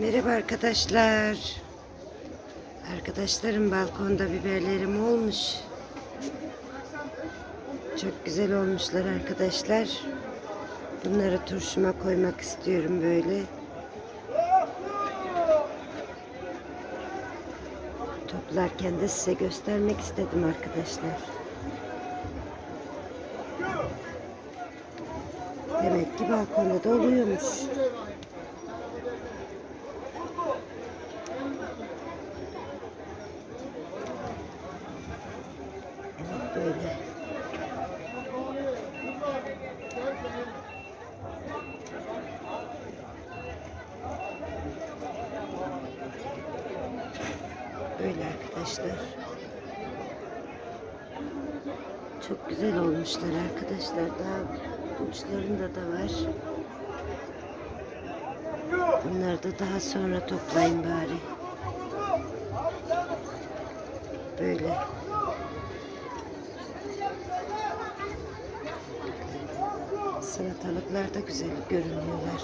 Merhaba arkadaşlar. Arkadaşlarım balkonda biberlerim olmuş. Çok güzel olmuşlar arkadaşlar. Bunları turşuma koymak istiyorum böyle. Toplarken de size göstermek istedim arkadaşlar. Demek ki balkonda da oluyormuş. Böyle. Böyle arkadaşlar. Çok güzel olmuşlar arkadaşlar. Daha uçlarında da var. Bunları da daha sonra toplayın bari. Böyle. Salatalıklar da güzel görünüyorlar.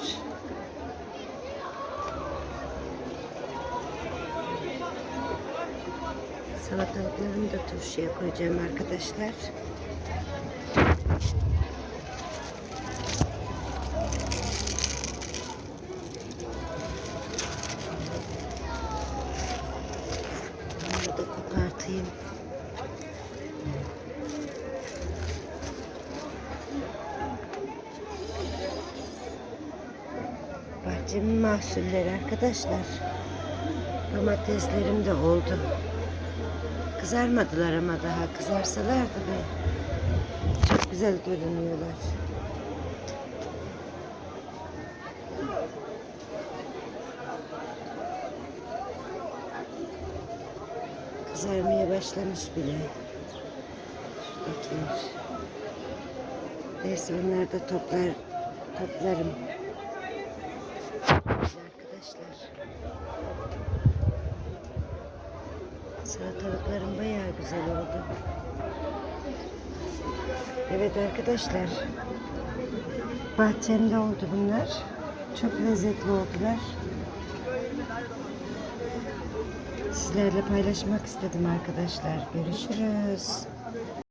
Salatalıklarımı da turşuya koyacağım arkadaşlar. Bunları da kopartayım. Bahçemin mahsulleri arkadaşlar. Domateslerim de oldu. Kızarmadılar ama daha kızarsalardı be. Çok güzel görünüyorlar. Kızarmaya başlamış bile. Şuradakiler. Neyse onları da toplar, toplarım. Arkadaşlar. Salatalıklarım bayağı güzel oldu. Evet arkadaşlar. Bahçemde oldu bunlar. Çok lezzetli oldular. Sizlerle paylaşmak istedim arkadaşlar. Görüşürüz.